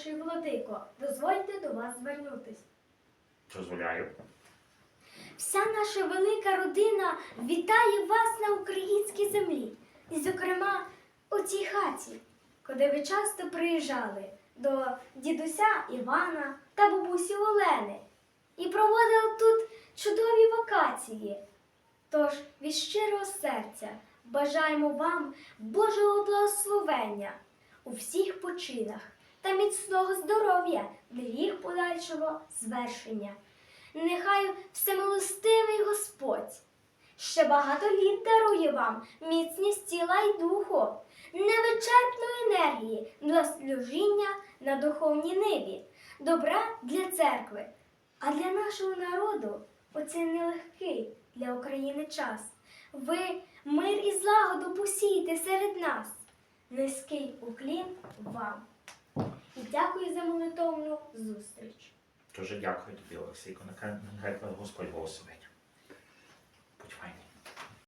Всемогутніший владико, дозвольте до вас звернутись. Дозволяю. Вся наша велика родина вітає вас на українській землі, і, зокрема, у цій хаті, куди ви часто приїжджали до дідуся Івана та бабусі Олени і проводили тут чудові вакації. Тож від щирого серця бажаємо вам Божого благословення у всіх починах та міцного здоров'я їх подальшого звершення. Нехай всемилостивий Господь ще багато літ дарує вам міцність тіла й духу, невичерпної енергії для служіння на духовній ниві, добра для церкви, а для нашого народу оцей нелегкий для України час. Ви мир і злагоду посієте серед нас. Низький уклін вам. Дякую за молитовну зустріч. Дуже дякую тобі, Олексійко. Нехай Господь благословить.